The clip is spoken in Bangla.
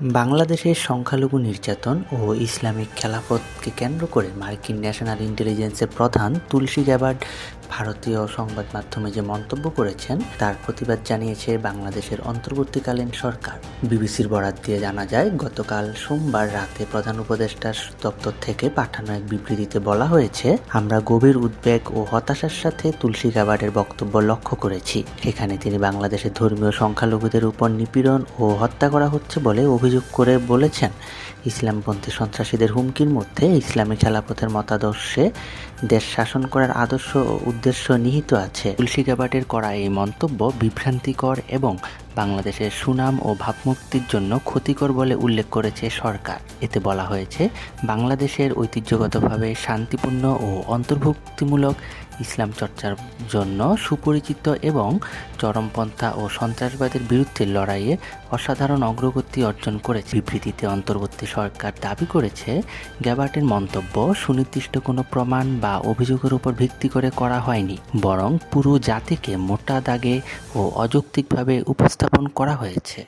বাংলাদেশের সংখ্যালঘু নির্যাতন ও ইসলামিক খেলাফতকে কেন্দ্র করে মার্কিন ন্যাশনাল ইন্টেলিজেন্সের প্রধান তুলসী গ্যাবার্ড ভারতীয় সংবাদ মাধ্যমে যে মন্তব্য করেছেন, তার প্রতিবাদ জানিয়েছে বাংলাদেশের অন্তর্বর্তীকালীন সরকার। বিবিসির বরাত দিয়ে জানা যায়, গতকাল সোমবার রাতে প্রধান উপদেষ্টার দপ্তর থেকে পাঠানো এক বিবৃতিতে বলা হয়েছে, আমরা গভীর উদ্বেগ ও হতাশার সাথে তুলসী গ্যাবার্ডের বক্তব্য লক্ষ্য করেছি। সেখানে তিনি বাংলাদেশের ধর্মীয় সংখ্যালঘুদের উপর নিপীড়ন ও হত্যা করা হচ্ছে বলে অভিযোগ করে বলেছেন। ইসলামপন্থী সন্ত্রাসীদের হুমকির মধ্যে ইসলামী খেলাপথের মতাদর্শে দেশ শাসন করার আদর্শ ও উদ্দেশ্য নিহিত আছে। তুলসী গ্যাবার্ডের করা এই মন্তব্য বিভ্রান্তিকর এবং বাংলাদেশের সুনাম ও ভাবমূর্তির জন্য ক্ষতিকর বলে উল্লেখ করেছে সরকার। এতে বলা হয়েছে, বাংলাদেশের ঐতিহ্যগতভাবে শান্তিপূর্ণ ও অন্তর্ভুক্তিমূলক ইসলাম চর্চার জন্য সুপরিচিত এবং চরমপন্থা ও সন্ত্রাসবাদের বিরুদ্ধে লড়াইয়ে অসাধারণ অগ্রগতি অর্জন করেছে। বিবৃতিতে অন্তর্বর্তী সরকার দাবি করেছে, গ্যাবার্টের মন্তব্য সুনির্দিষ্ট কোনো প্রমাণ বা অভিযোগের উপর ভিত্তি করে করা হয়নি, বরং পুরো জাতিকে মোটা দাগে ও অযৌক্তিকভাবে উপস্থাপন করা হয়েছে।